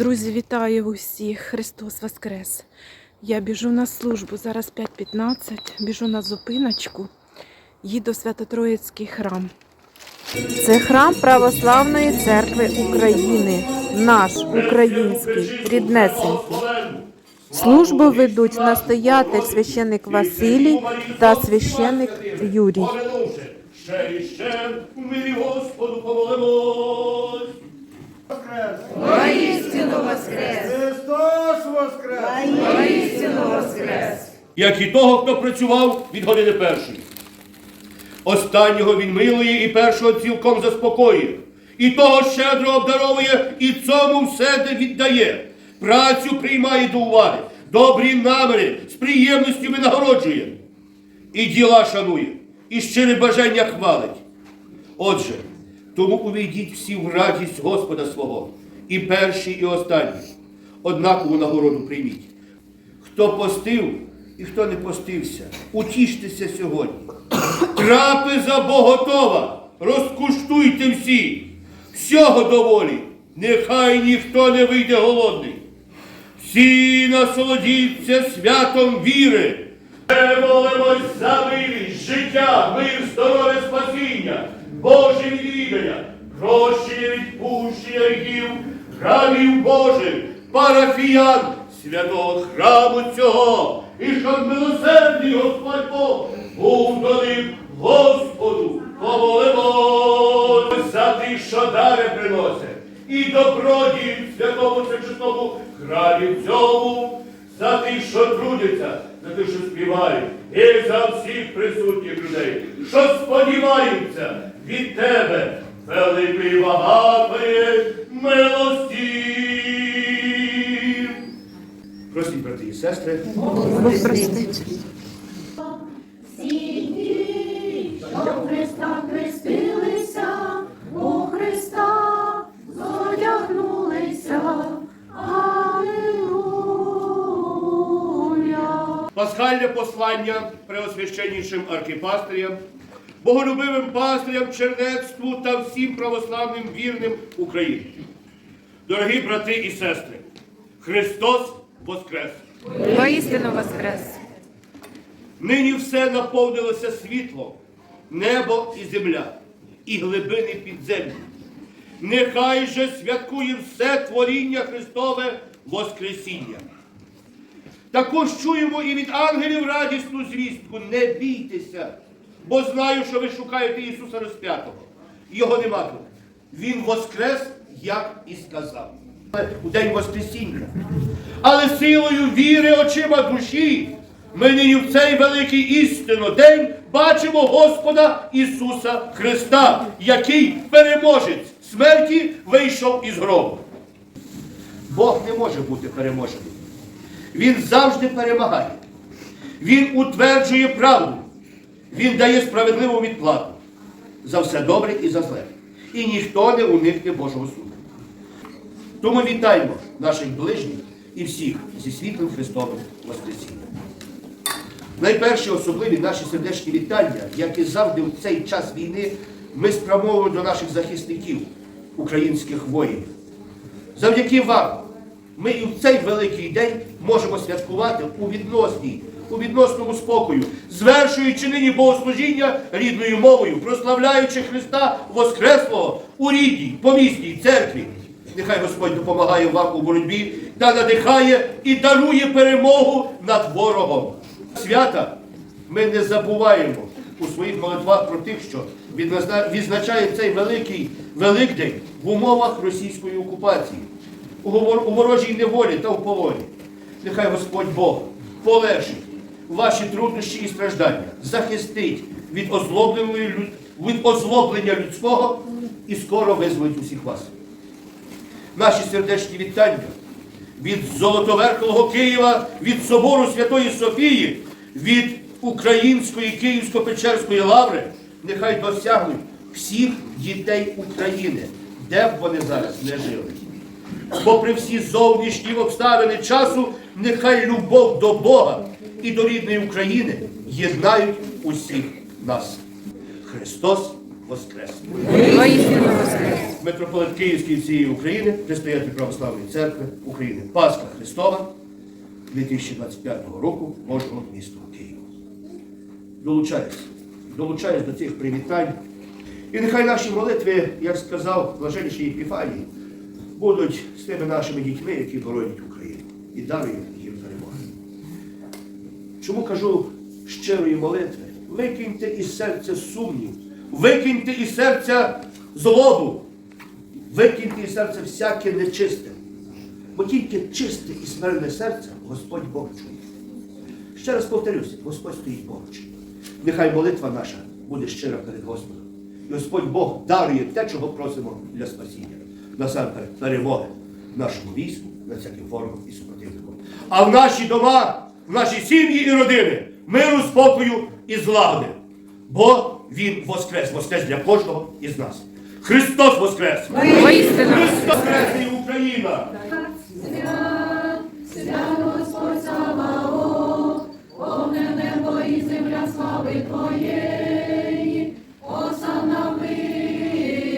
Друзі, вітаю усіх! Христос Воскрес! Я біжу на службу, зараз 5.15, біжу на зупиночку, їду в Свято-Троїцький храм. Це храм Православної церкви України, наш український, ріднесенький. Службу ведуть настоятель священник Василій та священник Юрій. Ще і ще Господу помолимось. Христос воскрес! Як і того, хто працював від години першої. Останнього він милує і першого цілком заспокоює. І того щедро обдаровує, і цьому все де віддає. Працю приймає до уваги, добрі наміри з приємністю винагороджує. І діла шанує, і щире бажання хвалить. Отже, тому увійдіть всі в радість Господа свого, і перші, і останні. Однакову нагороду прийміть. Хто постив і хто не постився, утіштеся сьогодні. Трапеза бо готова, розкуштуйте всі. Всього доволі, нехай ніхто не вийде голодний. Всі насолодіться святом віри. Ми молимось за милість, життя, мир, здоров'я, спасіння, Боже відвідання, прощення відпущення гріхів, храмів Божих, парафіян, святого храму цього, і щоб милосердний Господь Бог був до них Господу, помолимось за тих, що дари приносять, і добродії в святому всечесному храмі цьому, за тих, що трудяться, за тих, що співають, і за всіх присутніх людей, що сподіваються від тебе великої багатої милості. Простіть, брати і сестри. Всі ті, що Христа хрестилися, у Христа зодягнулися. Алілуя. Пасхальне послання преосвященнішим архіпастирям, боголюбивим пастирям, чернецтву та всім православним вірним України. Дорогі брати і сестри, Христос Воскрес! Воістину Воскрес! Нині все наповнилося світлом, небо і земля, і глибини підземні. Нехай же святкує все творіння Христове Воскресіння. Також чуємо і від ангелів радісну звістку. Не бійтеся, бо знаю, що ви шукаєте Ісуса розп'ятого. Його нема тут. Він воскрес, як і сказав. У день Воскресіння. Але силою віри очима душі ми нині в цей великий істинно день бачимо Господа Ісуса Христа, який переможець смерті вийшов із гробу. Бог не може бути переможеним. Він завжди перемагає. Він утверджує правду. Він дає справедливу відплату за все добре і за зле. І ніхто не уникне Божого суду. Тому вітаємо наших ближніх і всіх зі світлим Христовим Воскресінням. Найперші особливі наші сердечні вітання, як і завжди в цей час війни, ми спрямовуємо до наших захисників, українських воїнів. Завдяки вам ми і в цей великий день можемо святкувати у відносній, у відносному спокою, звершуючи нині богослужіння рідною мовою, прославляючи Христа Воскреслого у рідній, помісній церкві. Нехай Господь допомагає вам у боротьбі та надихає і дарує перемогу над ворогом. Свята ми не забуваємо у своїх молитвах про тих, що відзначає цей великий Великдень в умовах російської окупації, у ворожій неволі та в полоні. Нехай Господь Бог полегшить ваші труднощі і страждання, захистить від, озлобленої від озлоблення людського і скоро визволить усіх вас. Наші сердечні вітання від Золотоверхового Києва, від Собору Святої Софії, від Української Київсько-Печерської лаври, нехай досягнуть всіх дітей України, де б вони зараз не жили. Попри всі зовнішні обставини часу, нехай любов до Бога і до рідної України єднають усіх нас. Христос Воскрес! Митрополит Київський всієї України, Християнської православної церкви України. Пасха Христова 2025 року кожного місту Києва. Долучаюсь, долучаюсь до цих привітань. І нехай наші молитви, як сказав блаженніший Епіфаній, будуть з тими нашими дітьми, які боронять Україну, і дарують. Чому кажу щирої молитви? Викиньте із серця сумнів, викиньте із серця злобу, викиньте із серця всяке нечисте. Бо тільки чисте і смиренне серце Господь Бог чує. Ще раз повторюся, Господь стоїть поруч. Нехай молитва наша буде щира перед Господом. І Господь Бог дарує те, чого просимо для спасіння. Насамперед, перемоги нашому війську над всяким ворогом і супротивником. А в наші дома, в наші сім'ї і родини миру, спокою і злагоди. Бо Він воскрес, воскрес для кожного із нас. Христос воскрес! Христос воскрес і Україна! Свят, свят Господь Саваоф, повне небо і земля слави Твоєї, осана вишні,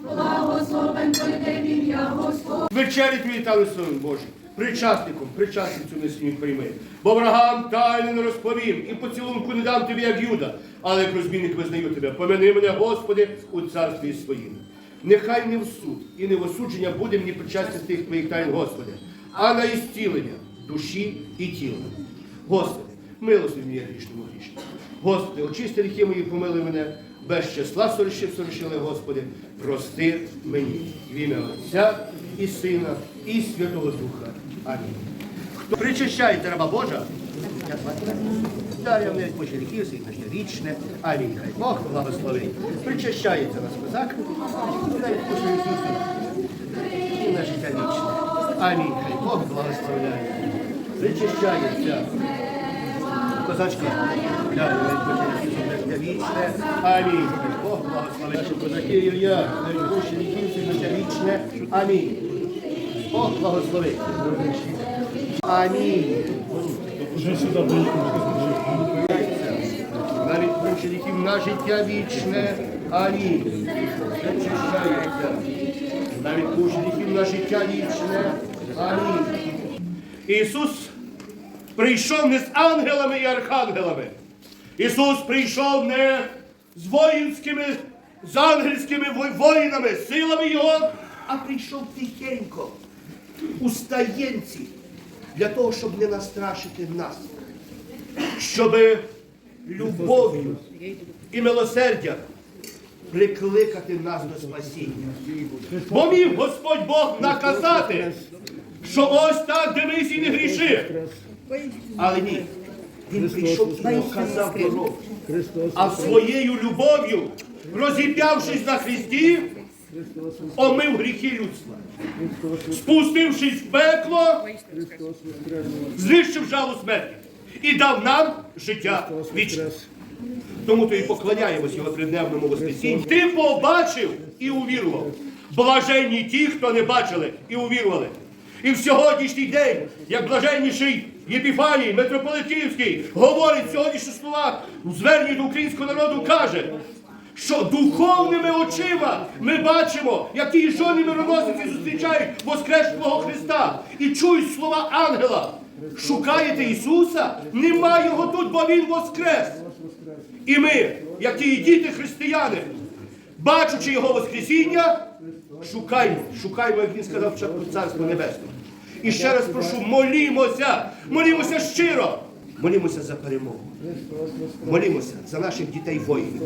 благословен пройде в ім'я Господь. Вечері твій та Божий, причасником, причасницю несмій прийми. Бо врагам тайни не розповім, і поцілунку не дам тобі, як Юда, але як розбійник визнаю тебе. Помяни мене, Господи, у царстві своїм. Нехай не в суд і не в осудження буде мені причастя тих твоїх тайн, Господи, а на ісцілення душі і тіла. Господи, милости мені грішному грішному. Господи, очисти гріхи мої, помили мене, без числа сорішив сорішили, Господи, прости мені. В ім'я Отця і Сина, і Святого Духа. Амінь. Хто причащається раба Божа, я звати Дай я мене Божі гріхів, світ наше вічне. Амінь. Хай Бог благословить. Причащається нас козак. І на життя вічне. Амінь. Хай Бог благословляє. Причащається. Козачка. Боже Ісусу на життя вічне. Амінь. Хай Бог благословить. Наші козаки я. Дай Боже гріхів, світ вічне. Амінь. Бог благословить. Амінь. навіть мучеників на життя вічне. Амінь. Зачищається. Навіть мучеників на життя вічне. Амінь. Ісус прийшов не з ангелами і архангелами. Ісус прийшов не з воїнськими, з ангельськими воїнами, силами Його, а прийшов тихенько, у стаєнці, для того, щоб не настрашити нас щоб любов'ю і милосердя прикликати нас до спасіння. Бо міг Господь Бог наказати, що ось так дивись і не гріши. Але ні, він прийшов і показав дорогу. А своєю любов'ю, розіп'явшись на Христі, омив гріхи людства. Спустившись в пекло, знищив жалу смерті і дав нам життя вічне. Тому то і поклоняємось його тридневному воскресінню. Ти побачив і увірував. Блаженні ті, хто не бачили і увірували. І в сьогоднішній день, як блаженніший Єпіфаній, митрополит Київський, говорить словах у зверненні до українського народу, каже, що духовними очима ми бачимо, як ті жони мироносиці зустрічають Воскреслого Христа і чують слова ангела. Шукаєте Ісуса? Нема його тут, бо Він воскрес. І ми, як ті діти християни, бачучи Його Воскресіння, шукаймо, шукаймо, як він сказав Царство Небесне. І ще раз прошу, молімося, молімося щиро, молімося за перемогу. Молімося за наших дітей воїнів.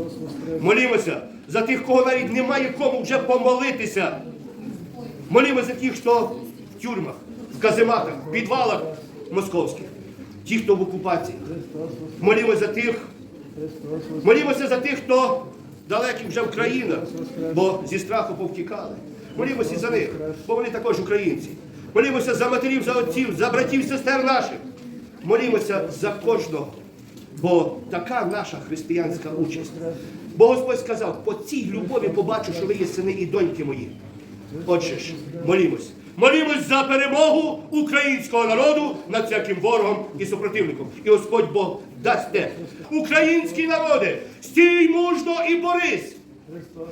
Молімося за тих, кого навіть немає кому вже помолитися. Молімося за тих, хто в тюрмах, в казематах, в підвалах московських, ті, хто в окупації. Молімося за тих, молімося за тих, хто далекий вже в країнах, бо зі страху повтікали. Молімося за них, бо вони також українці. Молімося за матерів, за отців, за братів, сестер наших. Молімося за кожного. Бо така наша християнська участь. Бо Господь сказав, по цій любові побачу, що ви є сини і доньки мої. Отже ж, молімось. Молімось за перемогу українського народу над всяким ворогом і супротивником. І Господь Бог дасть те. Українські народи, стій мужно і борись.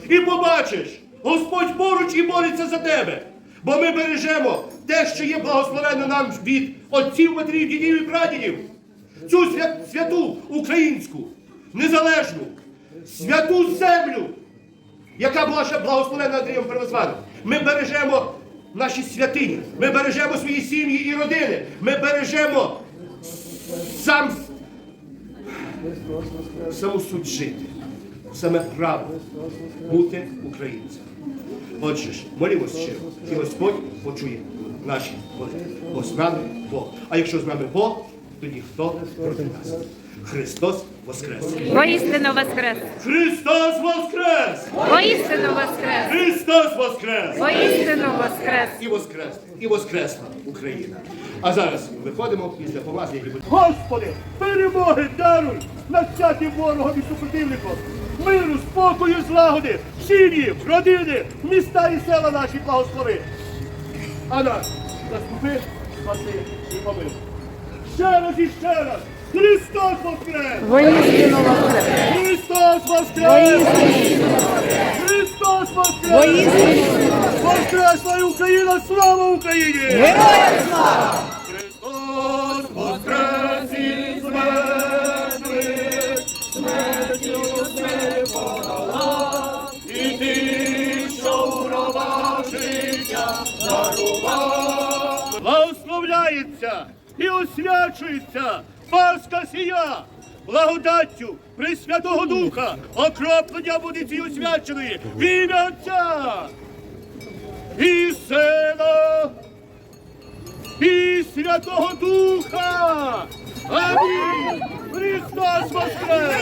І побачиш, Господь поруч і бореться за тебе. Бо ми бережемо те, що є благословенно нам від отців, матерів, дідів і прадідів. Цю святу українську, незалежну, святу землю, яка була ще благословена Андрієм Первозваним. Ми бережемо наші святині, ми бережемо свої сім'ї і родини, ми бережемо сам саму суть жити, саме право бути українцем. Отже ж, молімось щиро, і Господь почує наші молитви. Бо з нами Бог. А якщо з нами Бог, тоді хто проти нас? Христос Воскрес! Воістину воскрес! Христос Воскрес! Воістину воскрес! Христос Воскрес! Воістину воскрес! І Воскрес! І Воскресла Україна! А зараз виходимо після помазання. Господи, перемоги даруй над всяким ворогом і супротивником! Миру, спокою, злагоди, сім'ї, родини, міста і села наші благослови! А нас заступи, спаси і помилуй! Ще раз і ще раз! Христос Воскрес! Воістину воскрес! Христос Воскрес! Христос Воскрес! Воскресла Україна! Слава Україні! Героям слава! Благословляється і освячується Пасха сія! Благодаттю Пресвятого Духа, окроплення будиці освяченої, в ім'я Отця і Сина, і Святого Духа. Амінь! Христос Воскрес!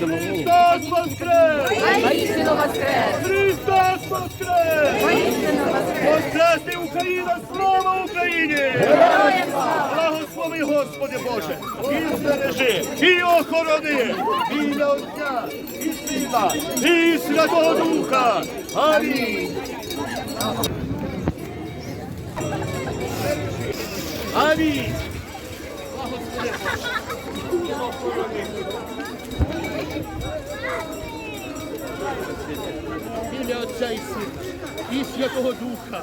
Христос Воскрес! Христос воскрес! Воскресне Україна! Слава Україні! Благослови, Господи Боже! І збережи, і охорони! І ім'я Отця, і Сина, і Святого Духа! Амінь! Амінь! Благослови Боже! І охорони! Ім'я Отця і Сина, і Святого Духа.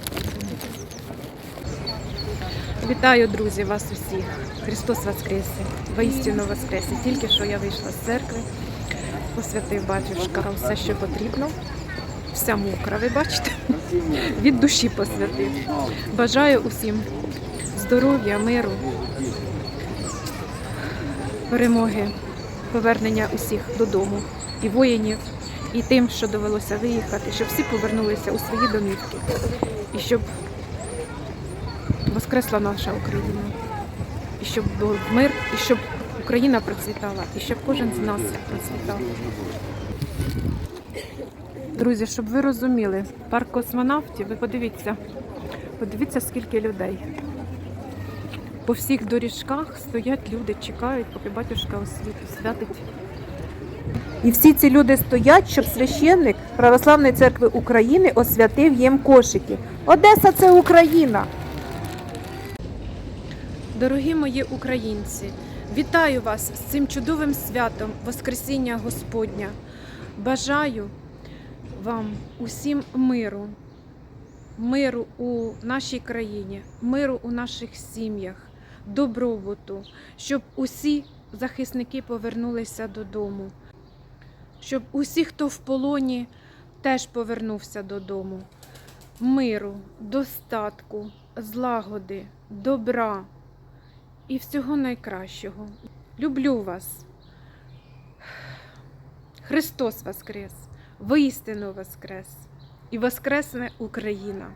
Вітаю, друзі, вас усіх. Христос Воскресе! Воістину Воскресе! Тільки що я вийшла з церкви, посвятив батюшка все, що потрібно. Вся мокра, ви бачите? Від душі посвятив. Бажаю усім здоров'я, миру, перемоги, повернення усіх додому, і воїнів, і тим, що довелося виїхати, щоб всі повернулися у свої домівки. І щоб воскресла наша Україна. І щоб був мир, і щоб Україна процвітала, і щоб кожен з нас процвітав. Друзі, щоб ви розуміли, парк космонавтів, ви подивіться, подивіться, скільки людей. По всіх доріжках стоять люди, чекають, поки батюшка освіт- святить. І всі ці люди стоять, щоб священник Православної церкви України освятив їм кошики. Одеса це Україна. Дорогі мої українці, вітаю вас з цим чудовим святом Воскресіння Господня. Бажаю вам усім миру, миру у нашій країні, миру у наших сім'ях, добробуту, щоб усі захисники повернулися додому, щоб усі, хто в полоні, теж повернувся додому. Миру, достатку, злагоди, добра і всього найкращого. Люблю вас. Христос Воскрес! Воістину Воскрес! І Воскресне Україна!